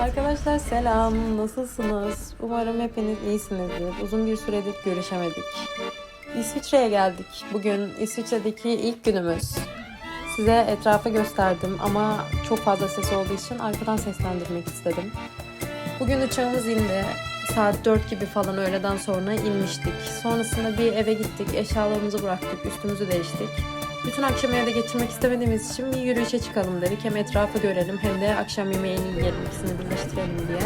Arkadaşlar selam, nasılsınız? Umarım hepiniz iyisinizdir. Uzun bir süredir görüşemedik. İsviçre'ye geldik. Bugün İsviçre'deki ilk günümüz. Size etrafı gösterdim ama çok fazla ses olduğu için arkadan seslendirmek istedim. Bugün uçağımız indi. Saat 4 gibi falan öğleden sonra inmiştik. Sonrasında bir eve gittik, eşyalarımızı bıraktık, üstümüzü değiştik. Bütün akşam evde geçirmek istemediğimiz için bir yürüyüşe çıkalım dedik. Hem etrafı görelim hem de akşam yemeğini yiyelim, ikisini birleştirelim diye.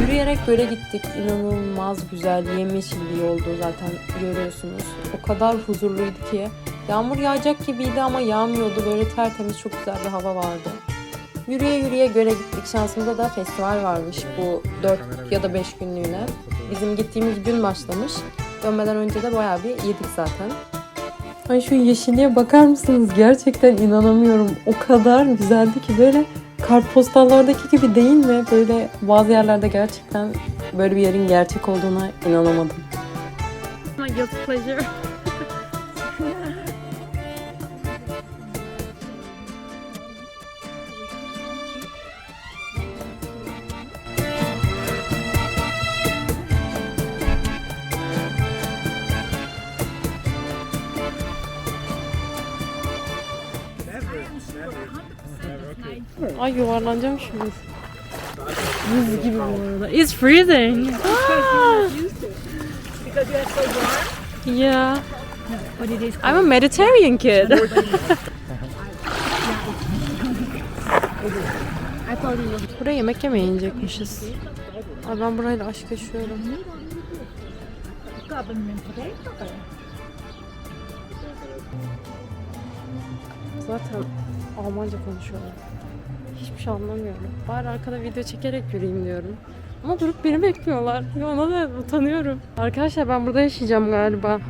Yürüyerek böyle gittik. İnanılmaz güzel, yemyeşil bir yoldu zaten görüyorsunuz. O kadar huzurluydu ki. Yağmur yağacak gibiydi ama yağmıyordu. Böyle tertemiz çok güzel bir hava vardı. Yürüye yürüye göle gittik. Şansımıza da festival varmış bu 4 ya da 5 günlüğüne. Bizim gittiğimiz gün başlamış. Dönmeden önce de bayağı bir yedik zaten. Ay şu yeşilliğe bakar mısınız? Gerçekten inanamıyorum. O kadar güzeldi ki böyle kartpostallardaki gibi değil mi? Böyle bazı yerlerde gerçekten böyle bir yerin gerçek olduğuna inanamadım. My guilty pleasure. Ay yuvarlanacağım şimdi. Buz gibi bu arada. It's freezing. Ah! Yeah. I'm a Mediterranean kid. Buraya yemek yemeye. Ay ben burayla aşk yaşıyorum. Zaten Almanca konuşuyorlar. Hiçbir şey anlamıyorum. Bari arkada video çekerek yürüyeyim diyorum. Ama durup beni bekliyorlar. Ya ona da utanıyorum. Arkadaşlar ben burada yaşayacağım galiba.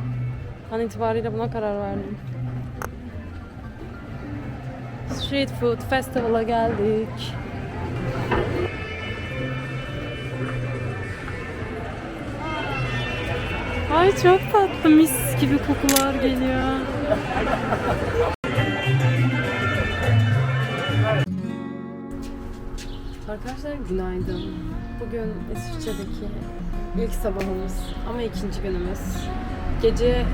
An itibariyle buna karar verdim. Street Food Festival'a geldik. Ay çok tatlı mis gibi kokular geliyor. Arkadaşlar günaydın. Bugün İsviçre'deki ilk sabahımız ama ikinci günümüz. Gece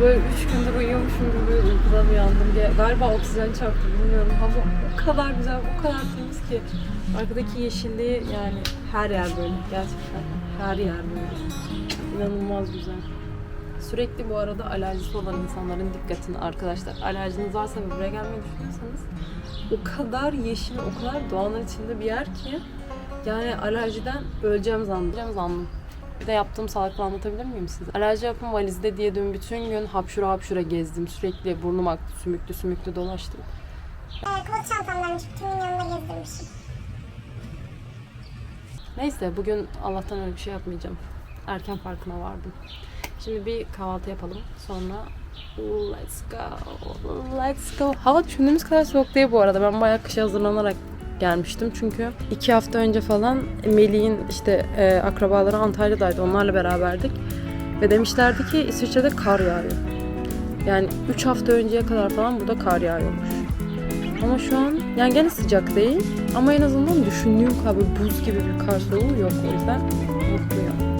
böyle üç gündür uyuyormuşum gibi uykudan uyandım. Galiba oksijen çarptı bilmiyorum. Hava o kadar güzel, o kadar temiz ki. Arkadaki yeşilliği yani her yer böyle gerçekten. Her yer böyle. İnanılmaz güzel. Sürekli bu arada alerjisi olan insanların dikkatini arkadaşlar. Alerjiniz varsa ve buraya gelmeyi düşünüyorsanız o kadar yeşil, o kadar doğanın içinde bir yer ki yani alerjiden öleceğim zandım. Bir de yaptığım salaklığı anlatabilir miyim size? Alerji yapım valizde diye dün bütün gün hapşura hapşura gezdim. Sürekli burnum aktı, sümüklü sümüklü dolaştım. Kot çantamdaymış. Kimin yanında gezdirmişim. Neyse bugün Allah'tan öyle bir şey yapmayacağım. Erken farkına vardım. Şimdi bir kahvaltı yapalım. Sonra let's go. Let's go. Hava düşündüğümüz kadar soğuk değil bu arada. Ben bayağı kışa hazırlanarak gelmiştim. Çünkü iki hafta önce falan Melih'in işte e, akrabaları Antalya'daydı. Onlarla beraberdik. Ve demişlerdi ki İsviçre'de kar yağıyor. Yani 3 hafta önceye kadar falan burada kar yağıyormuş. Ama şu an yani gene sıcak değil ama en azından düşündüğüm kadar buz gibi bir kar soğuğu yok o yüzden mutluyum.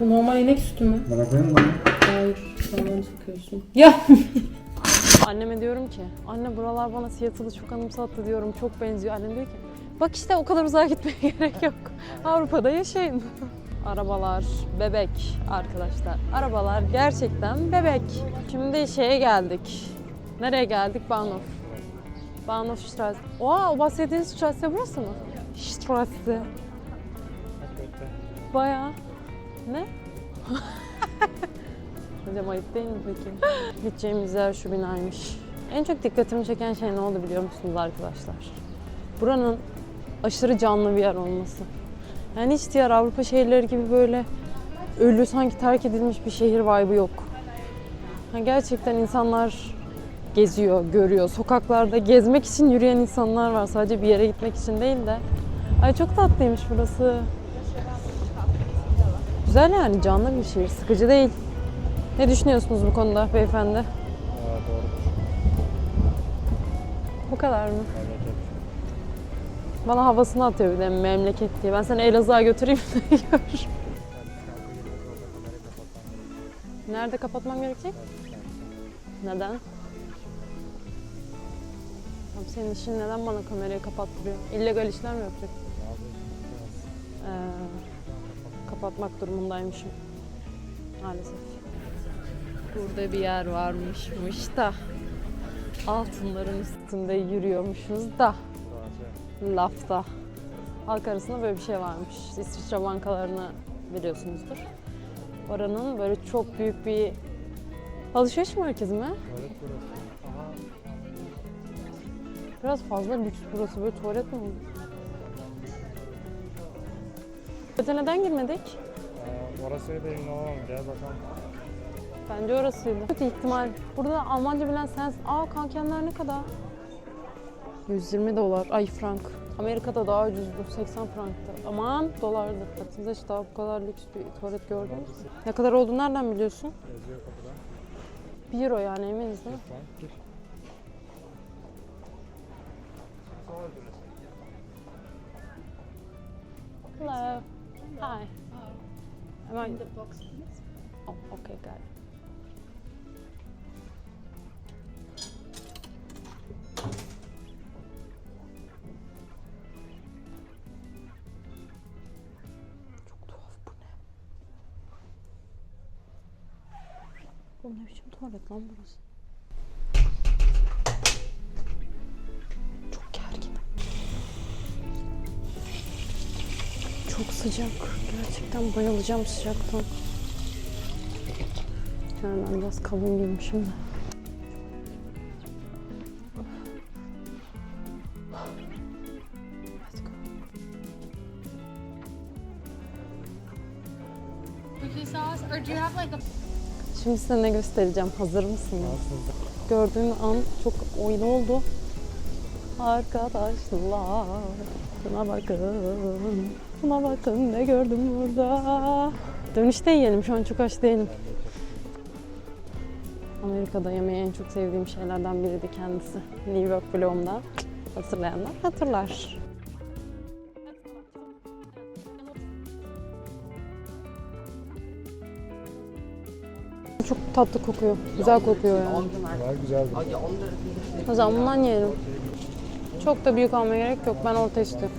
Bu normal inek sütü mü? Bana koyayım mı? Hayır, sen bana sokuyorsun. Ya! Anneme diyorum ki, anne buralar bana Seattle'ı çok anımsattı diyorum, çok benziyor. Annem diyor ki, bak işte o kadar uzağa gitmeye gerek yok. Avrupa'da yaşayın. Arabalar bebek arkadaşlar. Arabalar gerçekten bebek. Şimdi şeye geldik. Nereye geldik? Bahnhof. Bahnhofstrasse. Oha o bahsettiğiniz Strasse burası mı? Strasse. Bayağı. Ne? Hocam ayıp değil mi peki? Gideceğimiz yer şu binaymış. En çok dikkatimi çeken şey ne oldu biliyor musunuz arkadaşlar? Buranın aşırı canlı bir yer olması. Yani hiç diğer Avrupa şehirleri gibi böyle ölü sanki terk edilmiş bir şehir vibe'ı yok. Yani gerçekten insanlar geziyor, görüyor. Sokaklarda gezmek için yürüyen insanlar var. Sadece bir yere gitmek için değil de. Ay çok tatlıymış burası. Güzel yani canlı bir şehir. Sıkıcı değil. Ne düşünüyorsunuz bu konuda beyefendi? Aa, doğru. Bu kadar mı? Memleket. Bana havasını atıyor bir de memleket diye. Ben seni Elazığ'a götüreyim de gör. Nerede kapatmam gerekecek? Neden? Abi senin işin neden bana kamerayı kapattırıyor? İllegal işler mi yapacak? Kapatmak durumundaymışım. Maalesef. Burada bir yer varmışmış da altınların üstünde yürüyormuşuz da lafta. Halk arasında böyle bir şey varmış. İsviçre bankalarını biliyorsunuzdur. Oranın böyle çok büyük bir alışveriş merkezi mi? Tuvalet burası. Aha. Biraz fazla lüks burası. Böyle tuvalet mi Tuvalete neden girmedik? Orasıydı emin olamam. Gel bakalım. Bence orasıydı. Kötü ihtimal. Burada Almanca bilen sensin. Aa kankenler ne kadar? 120 dolar. Ay frank. Amerika'da daha ucuzdu. 80 franktı. Aman dolardı. Hayatınızda hiç daha bu kadar lüks bir tuvalet gördünüz mü? Ne kadar olduğunu nereden biliyorsun? Yazıyor kapıda. 1 euro yani eminiz değil mi? Hello. Hi. Am I... the box, please? Oh, okay, got it. Çok tuhaf bu ne? Bu ne biçim tuvalet lan burası? Çok sıcak. Gerçekten bayılacağım sıcaktan. Yani ben biraz kalın giymişim de. Şimdi size ne göstereceğim. Hazır mısınız? Gördüğüm an çok oyun oldu. Arkadaşlar, şuna bakın. Şuna bakın ne gördüm burada. Dönüşte yiyelim. Şu an çok aç değilim. Amerika'da yemeği en çok sevdiğim şeylerden biriydi kendisi. New York vlogumda. Hatırlayanlar hatırlar. Çok tatlı kokuyor. Güzel kokuyor yani. Daha güzeldi. O zaman bundan yiyelim. Çok da büyük almaya gerek yok. Ben orta istiyorum.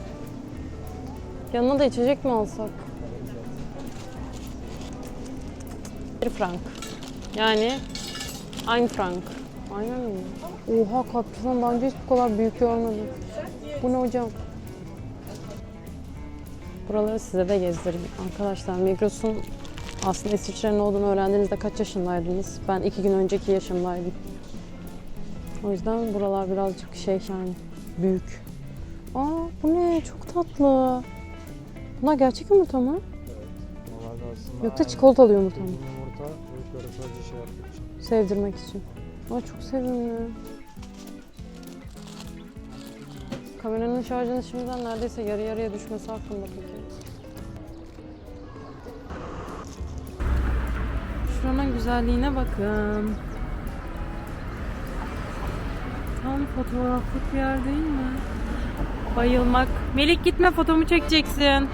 Yanına da içecek mi alsak? Bir frank. Yani ein frank. Aynen mi? Oha kapçıdan daha hiç bu kadar büyük görmedim. Bu ne hocam? Buraları size de gezdireyim. Arkadaşlar Migros'un aslında İsviçre'nin olduğunu öğrendiğinizde kaç yaşındaydınız? Ben iki gün önceki yaşımdaydım. O yüzden buralar birazcık şey yani büyük. Aa bu ne? Çok tatlı. Bunlar gerçek yumurta mı? Normalde aslında Yoksa aynı çikolatalı yumurta mı? Yumurta çocuklara sadece şey yapmak için. Sevdirmek için. Aa çok sevimli. Kameranın şarjının şimdiden neredeyse yarı yarıya düşmesi hakkında peki. Şuranın güzelliğine bakın. Tam fotoğraflık bir yer değil mi? Bayılmak. Melik gitme fotomu çekeceksin.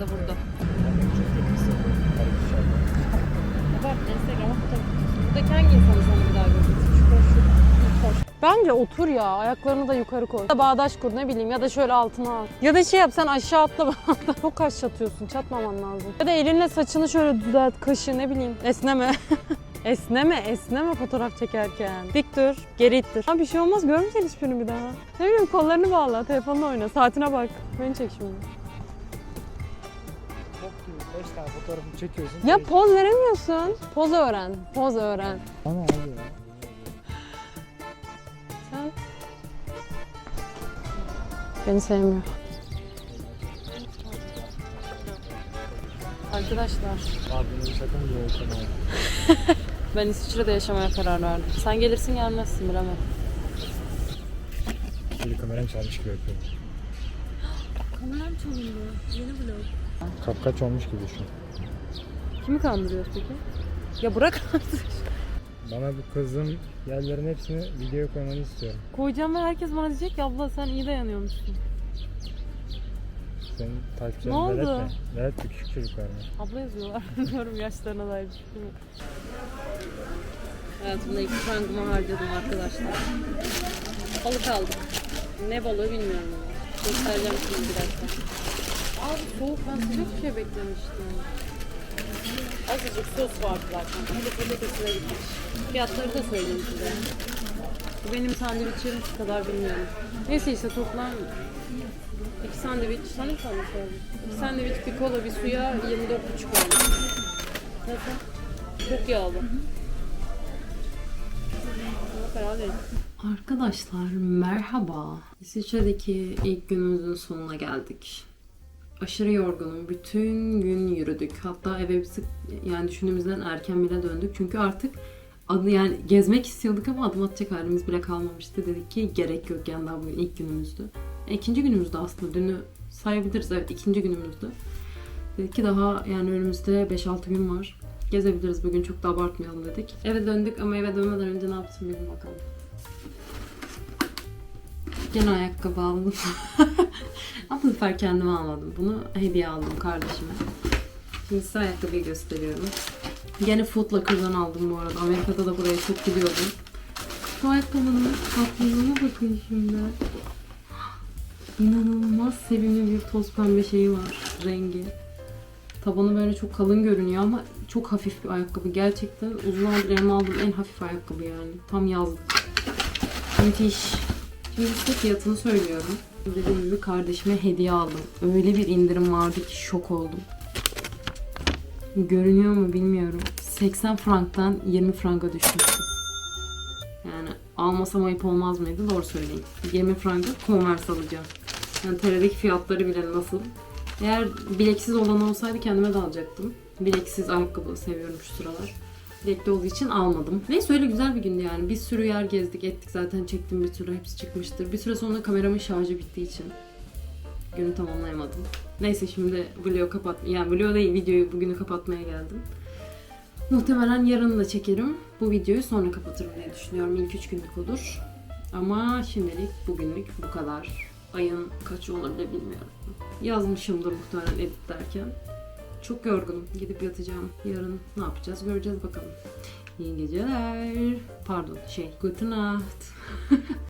Da fotoğraf. Buradaki hangi insanı sana bir daha. Bence otur ya. Ayaklarını da yukarı koy. Ya da bağdaş kur ne bileyim ya da şöyle altına al. Ya da şey yap sen aşağı atla. Çok kaş çatıyorsun. Çatmaman lazım. Ya da elinle saçını şöyle düzelt. Kaşı ne bileyim. Esneme. esneme, esneme fotoğraf çekerken. Dik dur, geri ittir. Ha bir şey olmaz görmeyeceksin hiçbirini bir daha. Ne bileyim kollarını bağla, telefonla oyna, saatine bak. Beni çek şimdi. Top gibi. 5 tane fotoğrafını çekiyorsun. Ya poz veremiyorsun. Poz öğren. Poz öğren. Ama abi ya. Sen? Beni sevmiyor. Arkadaşlar Abi bunu sakın bir abi. ben İsviçre'de yaşamaya karar verdim. Sen gelirsin gelmezsin bilemem. Bir kameram çalmış gibi yapıyorum. Kameram çalındı. Yeni vlog. Kapkaç olmuş gibi şu. Kimi kandırıyoruz peki? Ya bırak artık. Bana bu kızın yerlerin hepsini videoya koymanı istiyorum. Koyacağım ve herkes bana diyecek ki abla sen iyi dayanıyormuşsun. Senin Ne takipçilerin oldu? velet mi? Velet mi küçük çocuklar mı? Abla yazıyorlar. Bilmiyorum yaşlarına dair bir yok. Hayatımda iki frangımı harcadım arkadaşlar. Balık aldım. Ne balığı bilmiyorum ama. Göstereceğim şimdi bir dakika. Abi soğuk ben sıcak bir şey beklemiştim. Azıcık sos vardı zaten. Bir de patatesine gitmiş. Fiyatları da söyleyeyim size. Bu benim sandviçim kadar bilmiyorum. Neyse işte toplam iki sandviç, sana mı kalmış oldu? İki sandviç, bir kola, bir suya 24,5 oldu. Nasıl? Çok yağlı. Değil. Arkadaşlar merhaba. İsviçre'deki ilk günümüzün sonuna geldik. Aşırı yorgunum. Bütün gün yürüdük. Hatta eve biz yani düşündüğümüzden erken bile döndük. Çünkü artık adı yani gezmek istiyorduk ama adım atacak halimiz bile kalmamıştı. Dedik ki gerek yok yani daha bugün ilk günümüzdü. E, İkinci günümüzdü aslında. Dünü sayabiliriz. Evet ikinci günümüzdü. Dedik ki daha yani önümüzde 5-6 gün var. Gezebiliriz bugün çok da abartmayalım dedik. Eve döndük ama eve dönmeden önce ne yaptım bir gün bakalım. Gene ayakkabı aldım. Ama bu sefer kendime almadım. Bunu hediye aldım kardeşime. Şimdi size ayakkabıyı gösteriyorum. Gene Foot Locker'dan aldım bu arada. Amerika'da da buraya çok gidiyordum. Şu ayakkabının tatlılığına bakın şimdi. İnanılmaz sevimli bir toz pembe şeyi var. Rengi. Tabanı böyle çok kalın görünüyor ama çok hafif bir ayakkabı. Gerçekten uzun zamandır elime aldığım en hafif ayakkabı yani. Tam yazlık. Müthiş. Size fiyatını söylüyorum. Dediğim gibi kardeşime hediye aldım. Öyle bir indirim vardı ki şok oldum. Görünüyor mu bilmiyorum. 80 franktan 20 franka düşmüştü. Yani almasam ayıp olmaz mıydı? Doğru söyleyin. 20 franka Converse alacağım. Yani TR'deki fiyatları bile nasıl. Eğer bileksiz olan olsaydı kendime de alacaktım. Bileksiz ayakkabı seviyorum şu sıralar. Bilekli olduğu için almadım. Neyse öyle güzel bir gündü yani. Bir sürü yer gezdik ettik zaten çektim bir sürü hepsi çıkmıştır. Bir süre sonra kameramın şarjı bittiği için günü tamamlayamadım. Neyse şimdi vlogu kapat yani vlog değil videoyu bugünü kapatmaya geldim. Muhtemelen yarın da çekerim. Bu videoyu sonra kapatırım diye düşünüyorum. İlk 3 günlük olur. Ama şimdilik bugünlük bu kadar. Ayın kaçı olabilir bilmiyorum. Yazmışımdır muhtemelen editlerken. Çok yorgunum. Gidip yatacağım. Yarın ne yapacağız göreceğiz bakalım. İyi geceler. Pardon şey. Gute Nacht.